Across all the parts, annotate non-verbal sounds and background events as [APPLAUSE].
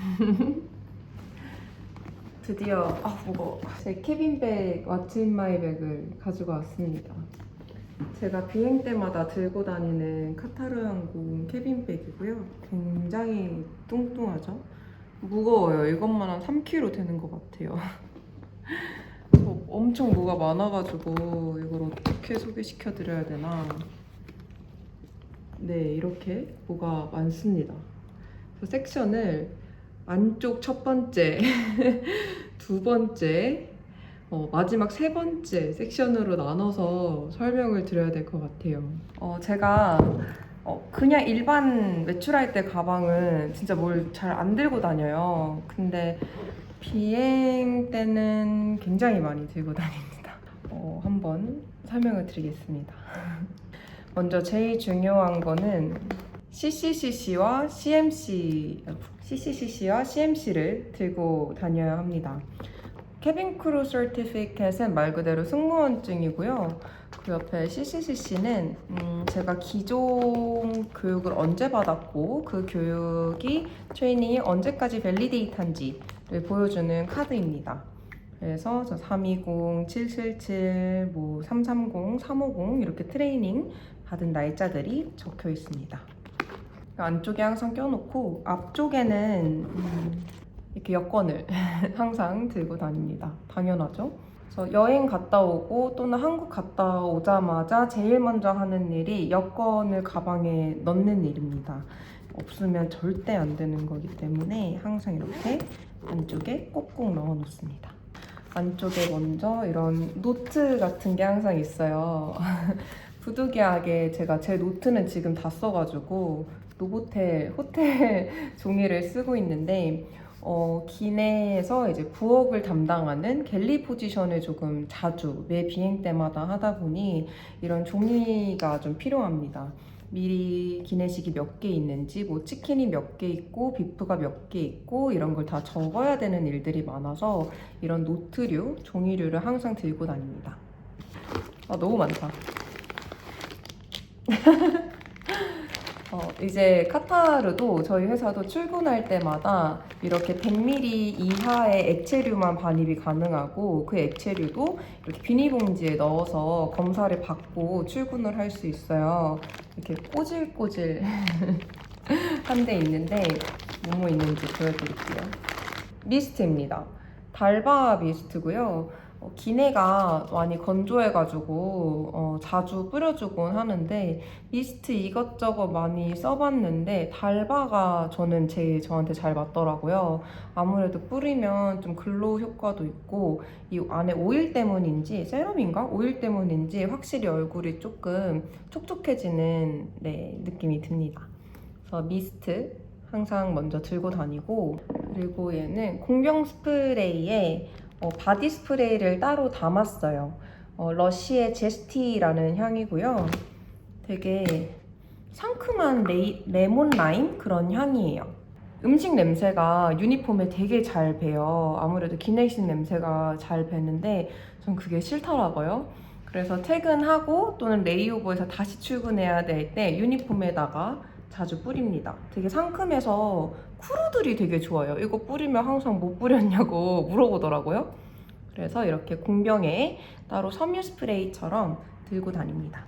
[LAUGHS] 드디어 아 무거워 제 캐빈백 왓츠 인 마이 백을 가지고 왔습니다. 제가 비행 때마다 들고 다니는 카타르 항공 캐빈백이고요. 굉장히 뚱뚱하죠? 무거워요. 이것만 한 3kg 되는 것 같아요. [LAUGHS] 어, 엄청 뭐가 많아가지고 이걸 어떻게 소개시켜 드려야 되나. 네 이렇게 뭐가 많습니다. 섹션을 안쪽 첫 번째, [LAUGHS] 두 번째, 어, 마지막 세 번째 섹션으로 나눠서 설명을 드려야 될 것 같아요. 어, 제가 어, 그냥 일반 외출할 때 가방은 진짜 뭘 잘 안 들고 다녀요. 근데 비행 때는 굉장히 많이 들고 [LAUGHS] 다닙니다. 어, 한번 설명을 드리겠습니다. [LAUGHS] 먼저 제일 중요한 거는 CCCC와 CMC, CCCC와 CMC를 들고 다녀야 합니다. 캐빈 크루 서티피켓은 말 그대로 승무원증이고요. 그 옆에 CCCC는 음, 제가 기존 교육을 언제 받았고 그 교육이 트레이닝이 언제까지 밸리데이트한지를 보여주는 카드입니다. 그래서 저 320, 777, 뭐 330, 350 이렇게 트레이닝 받은 날짜들이 적혀 있습니다. 안쪽에 항상 껴놓고 앞쪽에는 음, 이렇게 여권을 [LAUGHS] 항상 들고 다닙니다. 당연하죠. 그래서 여행 갔다 오고 또는 한국 갔다 오자마자 제일 먼저 하는 일이 여권을 가방에 넣는 일입니다. 없으면 절대 안 되는 거기 때문에 항상 이렇게 안쪽에 꼭꼭 넣어 놓습니다. 안쪽에 먼저 이런 노트 같은 게 항상 있어요. [LAUGHS] 부득이하게 제가 제 노트는 지금 다 써가지고 노보텔 호텔 [LAUGHS] 종이를 쓰고 있는데 어, 기내에서 이제 부업을 담당하는 갤리 포지션을 조금 자주 매 비행 때마다 하다 보니 이런 종이가 좀 필요합니다. 미리 기내식이 몇 개 있는지, 뭐 치킨이 몇 개 있고, 비프가 몇 개 있고, 이런 걸 다 적어야 되는 일들이 많아서 이런 노트류, 종이류를 항상 들고 다닙니다. 아, 너무 많다. [LAUGHS] 어, 이제 카타르도 저희 회사도 출근할 때마다 이렇게 100ml 이하의 액체류만 반입이 가능하고 그 액체류도 이렇게 비닐봉지에 넣어서 검사를 받고 출근을 할 수 있어요. 이렇게 꼬질꼬질 [LAUGHS] 한데 있는데 뭐뭐 있는지 보여드릴게요. 미스트입니다. 달바 미스트고요. 어, 기내가 많이 건조해가지고 어, 자주 뿌려주곤 하는데 미스트 이것저것 많이 써봤는데 달바가 저는 제일 저한테 잘 맞더라고요. 아무래도 뿌리면 좀 글로우 효과도 있고 이 안에 오일 때문인지 세럼인가 오일 때문인지 확실히 얼굴이 조금 촉촉해지는 네, 느낌이 듭니다. 그래서 미스트 항상 먼저 들고 다니고 그리고 얘는 공병 스프레이에 어, 바디 스프레이를 따로 담았어요. 어, 러쉬의 제스티라는 향이고요. 되게 상큼한 레이, 레몬 라임 그런 향이에요. 음식 냄새가 유니폼에 되게 잘 배요. 아무래도 기내식 냄새가 잘 배는데 전 그게 싫더라고요. 그래서 퇴근하고 또는 레이오버에서 다시 출근해야 될 때 유니폼에다가 자주 뿌립니다. 되게 상큼해서 크루들이 되게 좋아요. 이거 뿌리면 항상 못 뿌렸냐고 [LAUGHS] 물어보더라고요. 그래서 이렇게 공병에 따로 섬유 스프레이처럼 들고 다닙니다.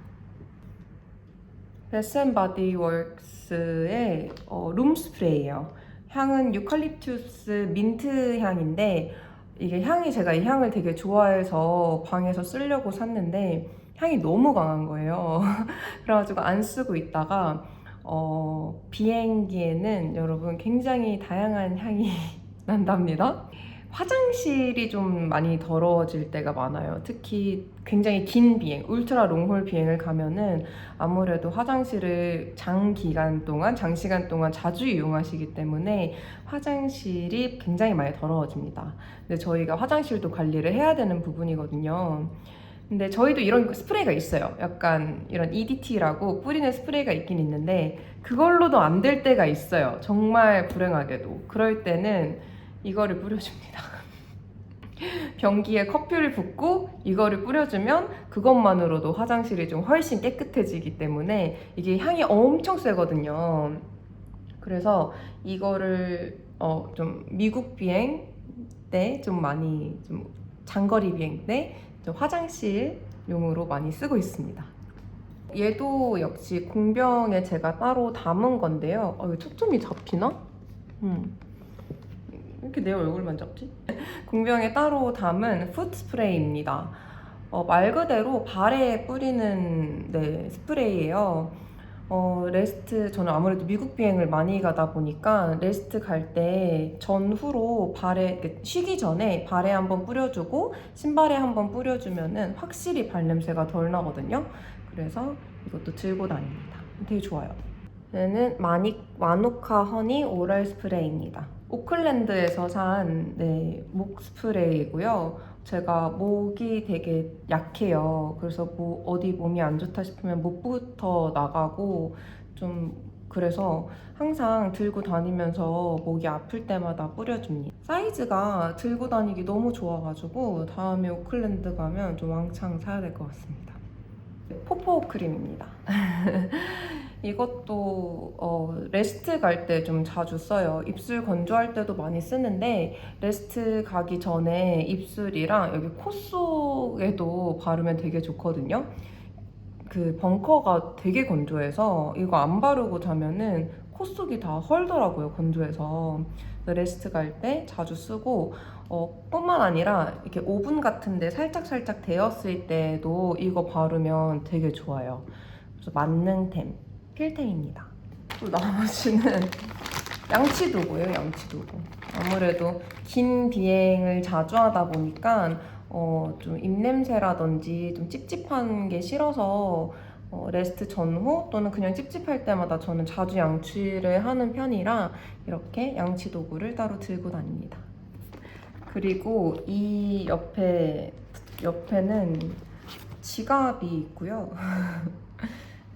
베스앤바디 워크스의 어, 룸 스프레이예요. 향은 유칼립투스 민트 향인데 이게 향이 제가 이 향을 되게 좋아해서 방에서 쓰려고 샀는데 향이 너무 강한 거예요. [LAUGHS] 그래가지고 안 쓰고 있다가 어, 비행기에는 여러분 굉장히 다양한 향이 [LAUGHS] 난답니다. 화장실이 좀 많이 더러워질 때가 많아요. 특히 굉장히 긴 비행, 울트라 롱홀 비행을 가면은 아무래도 화장실을 장기간 동안, 장시간 동안 자주 이용하시기 때문에 화장실이 굉장히 많이 더러워집니다. 근데 저희가 화장실도 관리를 해야 되는 부분이거든요. 근데 저희도 이런 스프레이가 있어요. 약간 이런 EDT라고 뿌리는 스프레이가 있긴 있는데 그걸로도 안 될 때가 있어요. 정말 불행하게도. 그럴 때는 이거를 뿌려줍니다. [LAUGHS] 변기에 커피를 붓고 이거를 뿌려주면 그것만으로도 화장실이 좀 훨씬 깨끗해지기 때문에 이게 향이 엄청 세거든요. 그래서 이거를 어, 좀 미국 비행 때 좀 많이 좀 장거리 비행 때좀 화장실 용으로 많이 쓰고 있습니다. 얘도 역시 공병에 제가 따로 담은 건데요. 어, 이거 초점이 잡히나? 음. 이렇게 내 얼굴만 잡지? [LAUGHS] 공병에 따로 담은 풋 스프레이입니다. 어, 말 그대로 발에 뿌리는 네, 스프레이예요. 어, 레스트 저는 아무래도 미국 비행을 많이 가다 보니까 레스트 갈 때 전후로 발에 쉬기 전에 발에 한번 뿌려주고 신발에 한번 뿌려주면은 확실히 발 냄새가 덜 나거든요. 그래서 이것도 들고 다닙니다. 되게 좋아요. 얘는 마닉 마누카 허니 오럴 스프레이입니다. 오클랜드에서 산 네, 목 스프레이고요. 제가 목이 되게 약해요. 그래서 뭐 어디 몸이 안 좋다 싶으면 목부터 나가고 좀 그래서 항상 들고 다니면서 목이 아플 때마다 뿌려줍니다. 사이즈가 들고 다니기 너무 좋아가지고 다음에 오클랜드 가면 좀 왕창 사야 될 것 같습니다. 포포 크림입니다. [LAUGHS] 이것도 어, 레스트 갈 때 좀 자주 써요. 입술 건조할 때도 많이 쓰는데 레스트 가기 전에 입술이랑 여기 코 속에도 바르면 되게 좋거든요. 그 벙커가 되게 건조해서 이거 안 바르고 자면은 코 속이 다 헐더라고요. 건조해서 레스트 갈 때 자주 쓰고 어, 뿐만 아니라 이렇게 오븐 같은데 살짝 살짝 데웠을 때도 이거 바르면 되게 좋아요. 그래서 만능템 필템입니다. 또 나머지는 양치도구예요, 양치도구. 아무래도 긴 비행을 자주 하다 보니까 어, 좀 입냄새라든지 좀 찝찝한 게 싫어서 어, 레스트 전후 또는 그냥 찝찝할 때마다 저는 자주 양치를 하는 편이라 이렇게 양치 도구를 따로 들고 다닙니다. 그리고 이 옆에 옆에는 지갑이 있고요. [LAUGHS]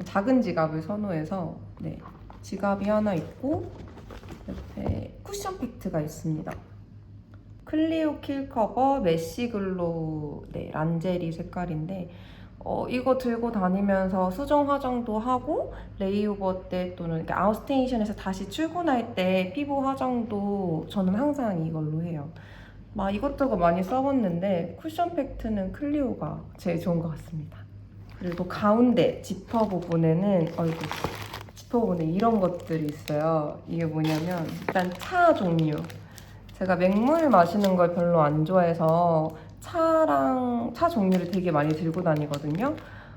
작은 지갑을 선호해서 네, 지갑이 하나 있고 옆에 쿠션 팩트가 있습니다. 클리오 킬 커버 메쉬 글로 네, 란제리 색깔인데 어, 이거 들고 다니면서 수정 화장도 하고 레이오버 때 또는 아웃스테이션에서 다시 출근할 때 피부 화장도 저는 항상 이걸로 해요. 막 이것저것 많이 써봤는데 쿠션 팩트는 클리오가 제일 좋은 것 같습니다. 그리고 가운데 지퍼 부분에는 어이구 지퍼 부분에 이런 것들이 있어요. 이게 뭐냐면 일단 차 종류. 제가 맹물 마시는 걸 별로 안 좋아해서 차랑 차 종류를 되게 많이 들고 다니거든요.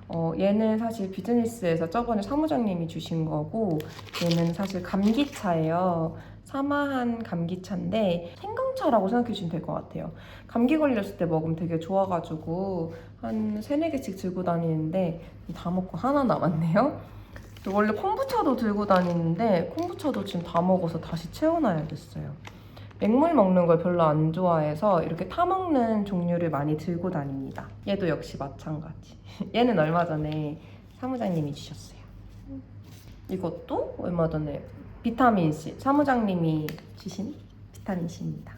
어, 얘는 사실 비즈니스에서 저번에 사무장님이 주신 거고 얘는 사실 감기차예요. 사마한 감기차인데 생강차라고 생각해 주시면 될 것 같아요. 감기 걸렸을 때 먹으면 되게 좋아가지고 한 세네 개씩 들고 다니는데 다 먹고 하나 남았네요. 또 원래 콤부차도 들고 다니는데 콤부차도 지금 다 먹어서 다시 채워놔야겠어요. 맹물 먹는 걸 별로 안 좋아해서 이렇게 타 먹는 종류를 많이 들고 다닙니다. 얘도 역시 마찬가지. [LAUGHS] 얘는 얼마 전에 사무장님이 주셨어요. 이것도 얼마 전에 비타민 C 사무장님이 주신 비타민 C입니다.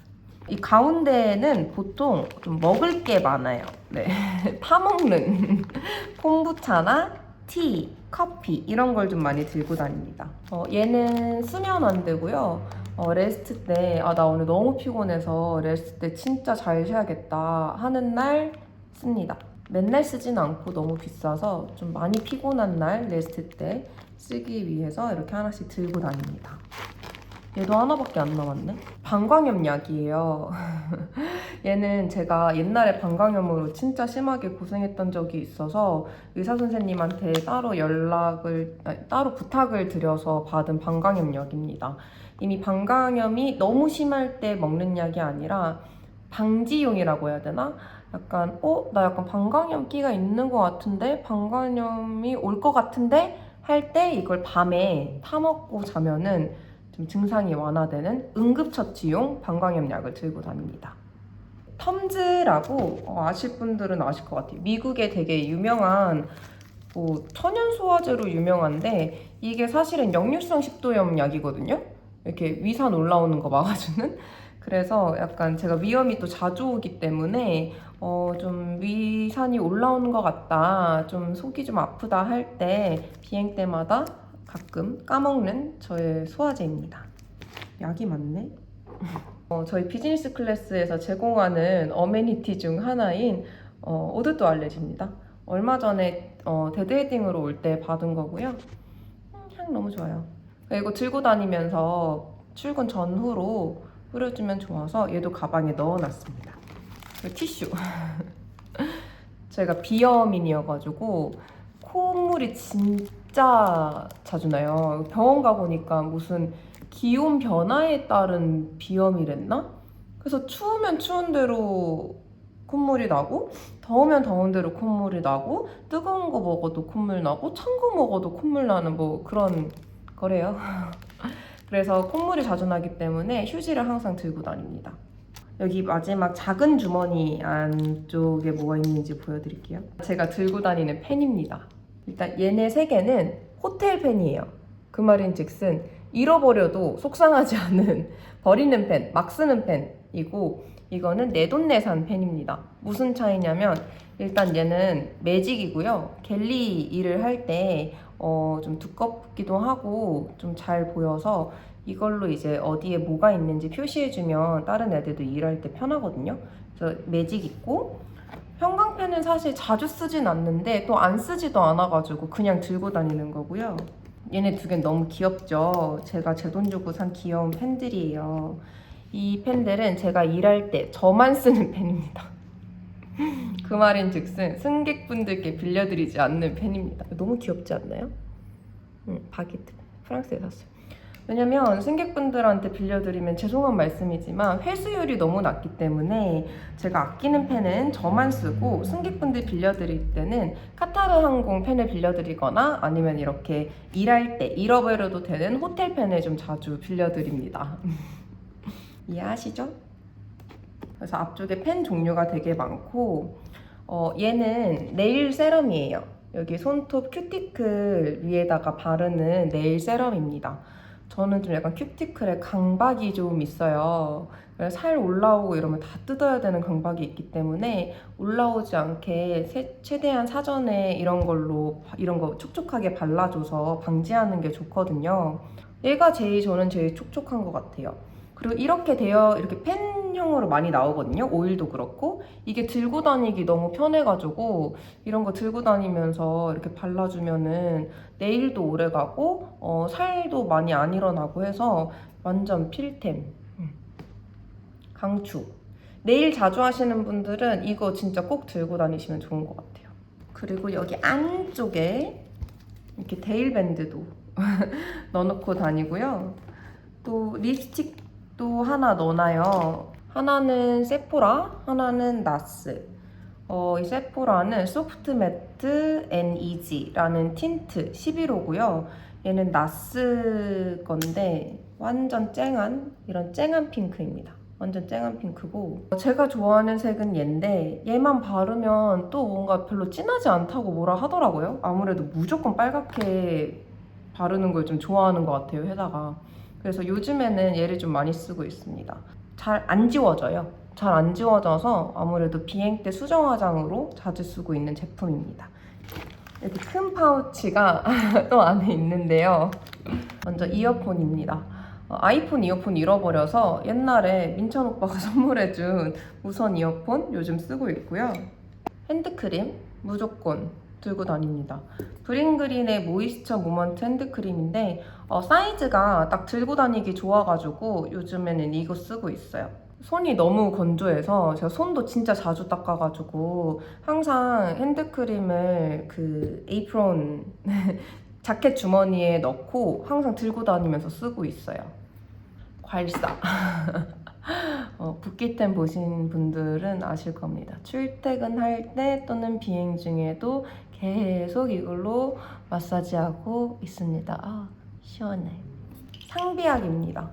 이 가운데는 보통 좀 먹을 게 많아요. 네, [LAUGHS] 타 먹는 [LAUGHS] 콤부차나 티, 커피 이런 걸 좀 많이 들고 다닙니다. 어, 얘는 수면 완드고요. 어, 레스트 때, 아, 나 오늘 너무 피곤해서 레스트 때 진짜 잘 쉬어야겠다 하는 날 씁니다. 맨날 쓰진 않고 너무 비싸서 좀 많이 피곤한 날 레스트 때 쓰기 위해서 이렇게 하나씩 들고 다닙니다. 얘도 하나밖에 안 남았네. 방광염 약이에요. [LAUGHS] 얘는 제가 옛날에 방광염으로 진짜 심하게 고생했던 적이 있어서 의사 선생님한테 따로 연락을 따로 부탁을 드려서 받은 방광염 약입니다. 이미 방광염이 너무 심할 때 먹는 약이 아니라 방지용이라고 해야 되나? 약간 어? 나 약간 방광염기가 있는 것 같은데? 방광염이 올 것 같은데? 할 때 이걸 밤에 타먹고 자면은 좀 증상이 완화되는 응급처치용 방광염 약을 들고 다닙니다. 텀즈라고 어, 아실 분들은 아실 것 같아요. 미국에 되게 유명한 뭐 천연 소화제로 유명한데 이게 사실은 역류성 식도염 약이거든요. 이렇게 위산 올라오는 거 막아주는. [LAUGHS] 그래서 약간 제가 위험이 또 자주 오기 때문에 어, 좀 위산이 올라오는 것 같다, 좀 속이 좀 아프다 할 때 비행 때마다 가끔 까먹는 저의 소화제입니다. 약이 많네. 어, 저희 비즈니스 클래스에서 제공하는 어메니티 중 하나인 어, 오드 또알렛입니다. 얼마 전에 어, 데드헤딩으로 올 때 받은 거고요. 음, 향 너무 좋아요. 이거 들고 다니면서 출근 전후로 뿌려주면 좋아서 얘도 가방에 넣어놨습니다. 티슈. [LAUGHS] 제가 비염인이어가지고 콧물이 진짜 자주 나요. 병원 가보니까 무슨 기온 변화에 따른 비염이랬나? 그래서 추우면 추운 대로 콧물이 나고 더우면 더운 대로 콧물이 나고 뜨거운 거 먹어도 콧물 나고 찬 거 먹어도 콧물 나는 뭐 그런 거래요. [LAUGHS] 그래서 콧물이 자주 나기 때문에 휴지를 항상 들고 다닙니다. 여기 마지막 작은 주머니 안쪽에 뭐가 있는지 보여드릴게요. 제가 들고 다니는 펜입니다. 일단 얘네 세 개는 호텔 펜이에요. 그 말인즉슨 잃어버려도 속상하지 [LAUGHS] 않은 버리는 펜, 막 쓰는 펜이고 이거는 내돈내산 펜입니다. 무슨 차이냐면 일단 얘는 매직이고요. 갤리 일을 할 때 어, 좀 두껍기도 하고 좀 잘 보여서 이걸로 이제 어디에 뭐가 있는지 표시해주면 다른 애들도 일할 때 편하거든요. 그래서 매직 있고 형광펜은 사실 자주 쓰진 않는데 또 안 쓰지도 않아가지고 그냥 들고 다니는 거고요. 얘네 두 개는 너무 귀엽죠. 제가 제 돈 주고 산 귀여운 펜들이에요. 이 펜들은 제가 일할 때 저만 쓰는 [LAUGHS] 펜입니다. 그 말인 즉슨 승객분들께 빌려드리지 않는 펜입니다. 너무 귀엽지 않나요? 응, 바게트 프랑스에 샀어요. 왜냐면 승객분들한테 빌려드리면 죄송한 말씀이지만 회수율이 너무 낮기 때문에 제가 아끼는 펜은 저만 쓰고 승객분들 빌려드릴 때는 카타르 항공 펜을 빌려드리거나 아니면 이렇게 일할 때 잃어버려도 되는 호텔 펜을 좀 자주 빌려드립니다. [LAUGHS] 이해하시죠? 그래서 앞쪽에 펜 종류가 되게 많고 어, 얘는 네일 세럼이에요. 여기 손톱 큐티클 위에다가 바르는 네일 세럼입니다. 저는 좀 약간 큐티클에 강박이 좀 있어요. 살 올라오고 이러면 다 뜯어야 되는 강박이 있기 때문에 올라오지 않게 세- 최대한 사전에 이런 걸로 이런 거 촉촉하게 발라줘서 방지하는 게 좋거든요. 얘가 제일 저는 제일 촉촉한 것 같아요. 그리고 이렇게 되어 이렇게 펜형으로 많이 나오거든요. 오일도 그렇고 이게 들고 다니기 너무 편해가지고 이런 거 들고 다니면서 이렇게 발라주면은 네일도 오래 가고 어, 살도 많이 안 일어나고 해서 완전 필템. 음. 강추. 네일 자주 하시는 분들은 이거 진짜 꼭 들고 다니시면 좋은 것 같아요. 그리고 여기 안쪽에 이렇게 데일밴드도 [LAUGHS] 넣어놓고 다니고요. 또 립스틱 도 하나 넣어놔요. 하나는 세포라, 하나는 나스. 어, 이 세포라는 소프트 매트 앤 이지라는 틴트 11호고요. 얘는 나스 건데 완전 쨍한 이런 쨍한 핑크입니다. 완전 쨍한 핑크고 제가 좋아하는 색은 얘인데 얘만 바르면 또 뭔가 별로 진하지 않다고 뭐라 하더라고요. 아무래도 무조건 빨갛게 바르는 걸 좀 좋아하는 것 같아요, 회사가. 그래서 요즘에는 얘를 좀 많이 쓰고 있습니다. 잘 안 지워져요. 잘 안 지워져서 아무래도 비행 때 수정 화장으로 자주 쓰고 있는 제품입니다. 이렇게 큰 파우치가 [LAUGHS] 또 안에 있는데요. 먼저 이어폰입니다. 어, 아이폰 이어폰 잃어버려서 옛날에 민찬 오빠가 [LAUGHS] 선물해준 무선 이어폰 요즘 쓰고 있고요. 핸드크림 무조건 들고 다닙니다. 브링그린의 모이스처 모먼트 핸드크림인데 어, 사이즈가 딱 들고 다니기 좋아가지고 요즘에는 이거 쓰고 있어요. 손이 너무 건조해서 제가 손도 진짜 자주 닦아가지고 항상 핸드크림을 그 에이프론 [LAUGHS] 자켓 주머니에 넣고 항상 들고 다니면서 쓰고 있어요. 괄사. [LAUGHS] 어, 붓기템 보신 분들은 아실 겁니다. 출퇴근할 때 또는 비행 중에도 계속 이걸로 마사지하고 있습니다. 아, 시원해. 상비약입니다.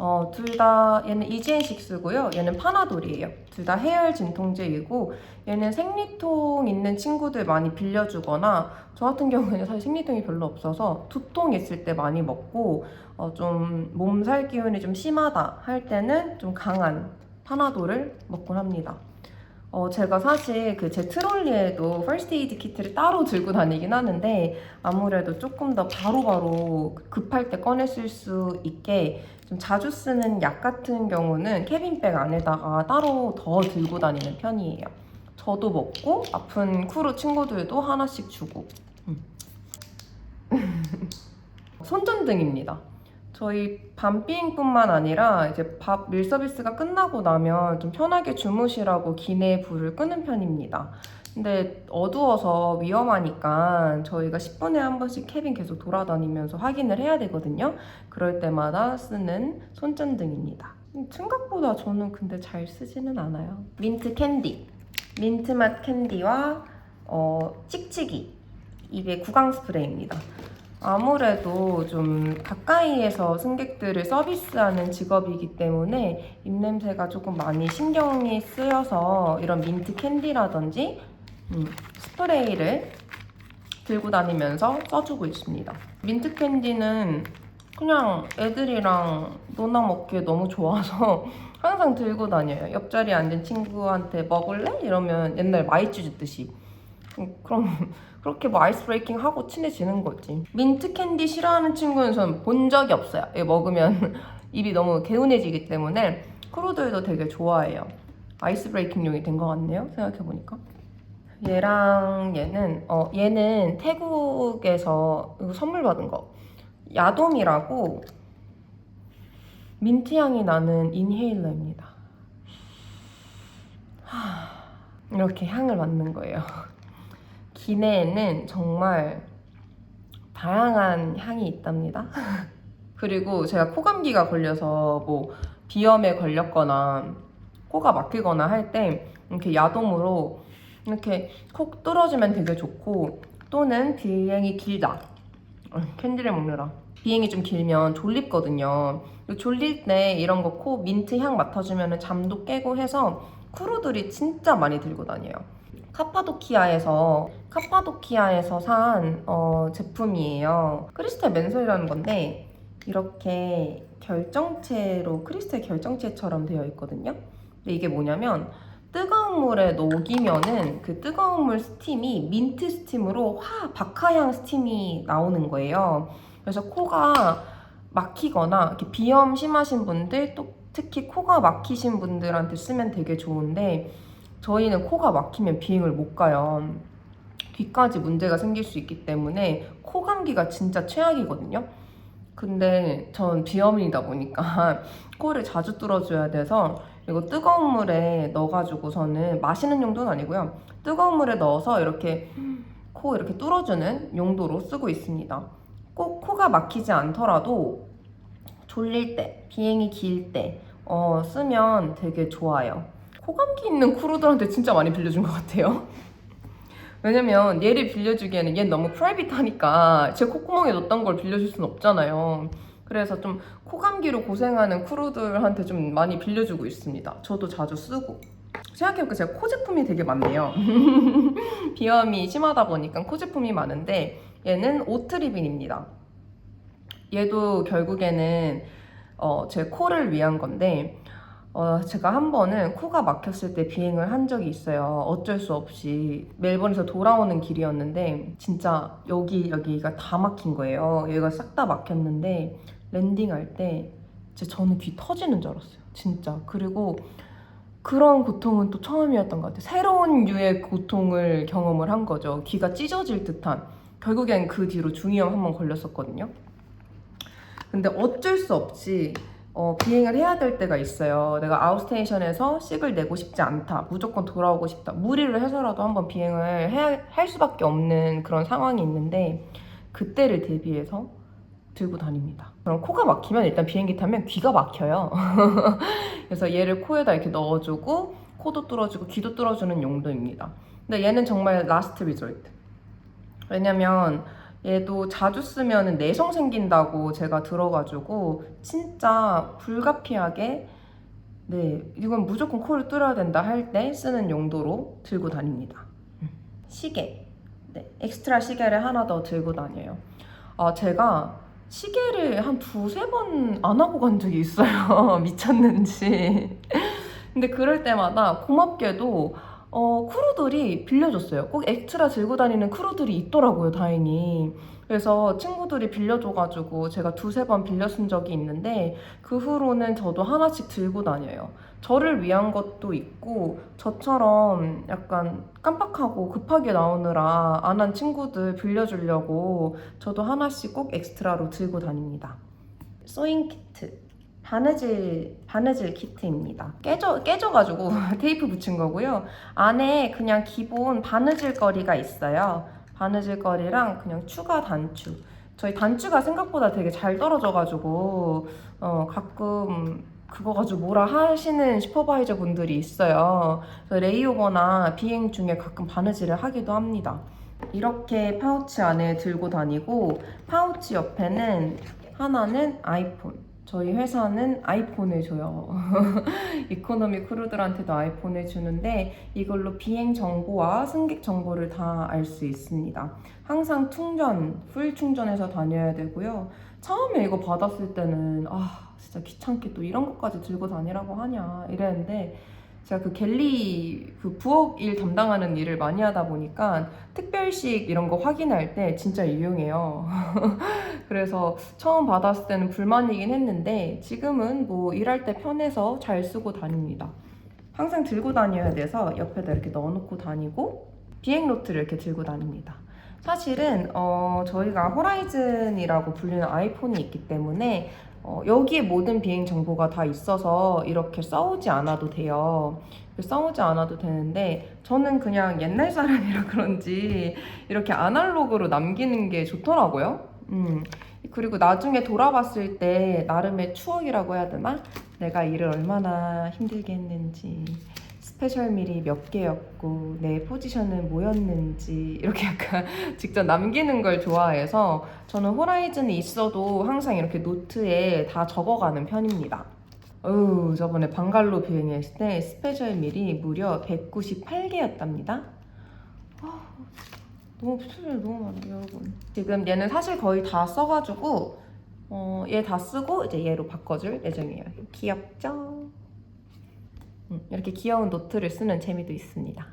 어, 둘 다 얘는 이지앤식스고요. 얘는 파나돌이에요. 둘 다 해열 진통제이고 얘는 생리통 있는 친구들 많이 빌려주거나 저 같은 경우에는 사실 생리통이 별로 없어서 두통 있을 때 많이 먹고 어, 좀 몸살 기운이 좀 심하다 할 때는 좀 강한 파나돌을 먹곤 합니다. 어, 제가 사실 그 제 트롤리에도 퍼스트 에이드 키트를 따로 들고 다니긴 하는데 아무래도 조금 더 바로 바로 급할 때 꺼내 쓸 수 있게 좀 자주 쓰는 약 같은 경우는 캐빈백 안에다가 따로 더 들고 다니는 편이에요. 저도 먹고 아픈 크루 친구들도 하나씩 주고. 음. [LAUGHS] 손전등입니다. 저희 밤 비행뿐만 아니라 이제 밥 밀 서비스가 끝나고 나면 좀 편하게 주무시라고 기내에 불을 끄는 편입니다. 근데 어두워서 위험하니까 저희가 10분에 한 번씩 캐빈 계속 돌아다니면서 확인을 해야 되거든요. 그럴 때마다 쓰는 손전등입니다. 생각보다 저는 근데 잘 쓰지는 않아요. 민트 캔디. 민트 맛 캔디와 어, 찍찍이. 입에 구강 스프레이입니다. 아무래도 좀 가까이에서 승객들을 서비스하는 직업이기 때문에 입냄새가 조금 많이 신경이 쓰여서 이런 민트 캔디라든지 음, 스프레이를 들고 다니면서 써주고 있습니다. 민트 캔디는 그냥 애들이랑 노나 먹기에 너무 좋아서 [LAUGHS] 항상 들고 다녀요. 옆자리에 앉은 친구한테 먹을래? 이러면 옛날 마이쮸 줬듯이 음, 그럼 [LAUGHS] 그렇게 뭐 아이스 브레이킹 하고 친해지는 거지. 민트 캔디 싫어하는 친구는 전 본 적이 없어요. 먹으면 [LAUGHS] 입이 너무 개운해지기 때문에 크루들도 되게 좋아해요. 아이스 브레이킹용이 된 것 같네요. 생각해보니까. 얘랑 얘는 어 얘는 태국에서 선물 받은 거 야돔이라고 민트 향이 나는 인헤일러입니다. 하, 이렇게 향을 맡는 거예요. [LAUGHS] 기내에는 정말 다양한 향이 있답니다. [LAUGHS] 그리고 제가 코감기가 걸려서 뭐 비염에 걸렸거나 코가 막히거나 할 때 이렇게 야동으로 이렇게 콕 뚫어주면 되게 좋고 또는 비행이 길다. 어, 캔디를 먹느라. 비행이 좀 길면 졸립거든요. 졸릴 때 이런 거 코 민트 향 맡아주면 잠도 깨고 해서 크루들이 진짜 많이 들고 다녀요. 카파도키아에서 카파도키아에서 산 어, 제품이에요. 크리스탈 맨솔이라는 건데 이렇게 결정체로 크리스탈 결정체처럼 되어 있거든요. 근데 이게 뭐냐면 뜨거운 물에 녹이면은 그 뜨거운 물 스팀이 민트 스팀으로 화 박하향 스팀이 나오는 거예요. 그래서 코가 막히거나 이렇게 비염 심하신 분들 또 특히 코가 막히신 분들한테 쓰면 되게 좋은데 저희는 코가 막히면 비행을 못 가요. 귀까지 문제가 생길 수 있기 때문에 코 감기가 진짜 최악이거든요. 근데 전 비염이다 보니까 [LAUGHS] 코를 자주 뚫어줘야 돼서 이거 뜨거운 물에 넣어가지고서는 마시는 용도는 아니고요. 뜨거운 물에 넣어서 이렇게 코 이렇게 뚫어주는 용도로 쓰고 있습니다. 꼭 코가 막히지 않더라도 졸릴 때, 비행이 길 때, 어, 쓰면 되게 좋아요. 코감기 있는 크루들한테 진짜 많이 빌려준 것 같아요. [LAUGHS] 왜냐면 얘를 빌려주기에는 얘는 너무 프라이빗하니까 제 콧구멍에 넣었던 걸 빌려줄 순 없잖아요. 그래서 좀 코감기로 고생하는 크루들한테 좀 많이 빌려주고 있습니다. 저도 자주 쓰고. 생각해보니까 제가 코 제품이 되게 많네요. [LAUGHS] 비염이 심하다 보니까 코 제품이 많은데 얘는 오트리빈입니다. 얘도 결국에는 어, 제 코를 위한 건데 어, 제가 한 번은 코가 막혔을 때 비행을 한 적이 있어요. 어쩔 수 없이 멜번에서 돌아오는 길이었는데 진짜 여기 여기가 다 막힌 거예요. 여기가 싹 다 막혔는데 랜딩할 때 진짜 저는 귀 터지는 줄 알았어요. 진짜. 그리고 그런 고통은 또 처음이었던 것 같아요. 새로운 유의 고통을 경험을 한 거죠. 귀가 찢어질 듯한. 결국엔 그 뒤로 중이염 한 번 걸렸었거든요. 근데 어쩔 수 없이 어, 비행을 해야 될 때가 있어요. 내가 아웃스테이션에서 식을 내고 싶지 않다. 무조건 돌아오고 싶다. 무리를 해서라도 한번 비행을 해야, 할 수밖에 없는 그런 상황이 있는데 그때를 대비해서 들고 다닙니다. 그럼 코가 막히면 일단 비행기 타면 귀가 막혀요. [LAUGHS] 그래서 얘를 코에다 이렇게 넣어주고 코도 뚫어주고 귀도 뚫어주는 용도입니다. 근데 얘는 정말 라스트 리조트. 왜냐면 얘도 자주 쓰면 내성 생긴다고 제가 들어가지고 진짜 불가피하게 네 이건 무조건 코를 뚫어야 된다 할 때 쓰는 용도로 들고 다닙니다. 음. 시계 네 엑스트라 시계를 하나 더 들고 다녀요. 아 제가 시계를 한 두세 번 안 하고 간 적이 있어요. [LAUGHS] 미쳤는지. 근데 그럴 때마다 고맙게도 어, 크루들이 빌려줬어요. 꼭 엑스트라 들고 다니는 크루들이 있더라고요, 다행히. 그래서 친구들이 빌려줘가지고 제가 두세 번 빌려 쓴 적이 있는데 그 후로는 저도 하나씩 들고 다녀요. 저를 위한 것도 있고 저처럼 약간 깜빡하고 급하게 나오느라 안 한 친구들 빌려주려고 저도 하나씩 꼭 엑스트라로 들고 다닙니다. 소잉 키트. 바느질, 바느질 키트입니다. 깨져, 깨져가지고 [LAUGHS] 테이프 붙인 거고요. 안에 그냥 기본 바느질 거리가 있어요. 바느질 거리랑 그냥 추가 단추. 저희 단추가 생각보다 되게 잘 떨어져가지고, 어, 가끔 그거 가지고 뭐라 하시는 슈퍼바이저 분들이 있어요. 레이오버나 비행 중에 가끔 바느질을 하기도 합니다. 이렇게 파우치 안에 들고 다니고, 파우치 옆에는 하나는 아이폰. 저희 회사는 아이폰을 줘요. [LAUGHS] 이코노미 크루들한테도 아이폰을 주는데 이걸로 비행 정보와 승객 정보를 다 알 수 있습니다. 항상 충전, 풀 충전해서 다녀야 되고요. 처음에 이거 받았을 때는 아 진짜 귀찮게 또 이런 것까지 들고 다니라고 하냐 이랬는데 제가 그 갤리 그 부엌 일 담당하는 일을 많이 하다 보니까 특별식 이런 거 확인할 때 진짜 유용해요. [LAUGHS] 그래서 처음 받았을 때는 불만이긴 했는데 지금은 뭐 일할 때 편해서 잘 쓰고 다닙니다. 항상 들고 다녀야 돼서 옆에다 이렇게 넣어놓고 다니고 비행 노트를 이렇게 들고 다닙니다. 사실은 어, 저희가 호라이즌이라고 불리는 아이폰이 있기 때문에 어, 여기에 모든 비행 정보가 다 있어서 이렇게 써오지 않아도 돼요. 써오지 않아도 되는데 저는 그냥 옛날 사람이라 [LAUGHS] 그런지 이렇게 아날로그로 남기는 게 좋더라고요. 음. 그리고 나중에 돌아봤을 때 나름의 추억이라고 해야 되나? 내가 일을 얼마나 힘들게 했는지 스페셜 밀이 몇 개였고 내 포지션은 뭐였는지 이렇게 [LAUGHS] 약간 직접 남기는 걸 좋아해서 저는 호라이즌이 있어도 항상 이렇게 노트에 다 적어가는 편입니다. 어우 저번에 방갈로 비행했을 때 스페셜 밀이 무려 198개였답니다. 너무 스페셜 너무 많아요 여러분. 지금 얘는 사실 거의 다 써가지고 어, 얘 다 쓰고 이제 얘로 바꿔줄 예정이에요. 귀엽죠? 음, 이렇게 귀여운 노트를 쓰는 재미도 있습니다.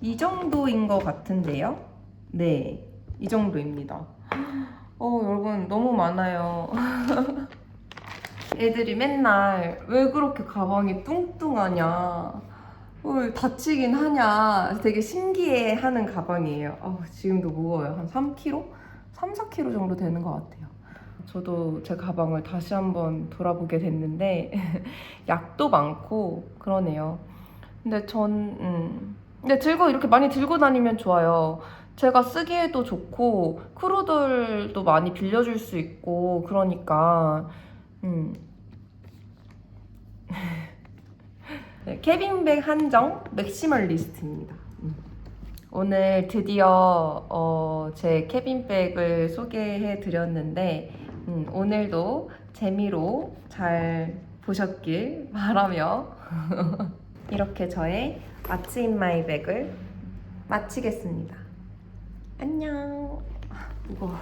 이 정도인 것 같은데요? 네, 이 정도입니다. 어, 여러분 너무 많아요. [LAUGHS] 애들이 맨날 왜 그렇게 가방이 뚱뚱하냐, 어, 다치긴 하냐, 되게 신기해 하는 가방이에요. 어, 지금도 무거워요. 한 3kg? 3, 4kg 정도 되는 것 같아요. 저도 제 가방을 다시 한번 돌아보게 됐는데 [LAUGHS] 약도 많고 그러네요. 근데 전 음. 근데 들고 이렇게 많이 들고 다니면 좋아요. 제가 쓰기에도 좋고 크루들도 많이 빌려줄 수 있고 그러니까 음. [LAUGHS] 네, 캐빈백 한정 맥시멀리스트입니다. 음. 오늘 드디어 어, 제 캐빈백을 소개해 드렸는데 음, 오늘도 재미로 잘 보셨길 바라며 [LAUGHS] 이렇게 저의 아침 마이 백을 마치겠습니다. 안녕. 아, 무거워.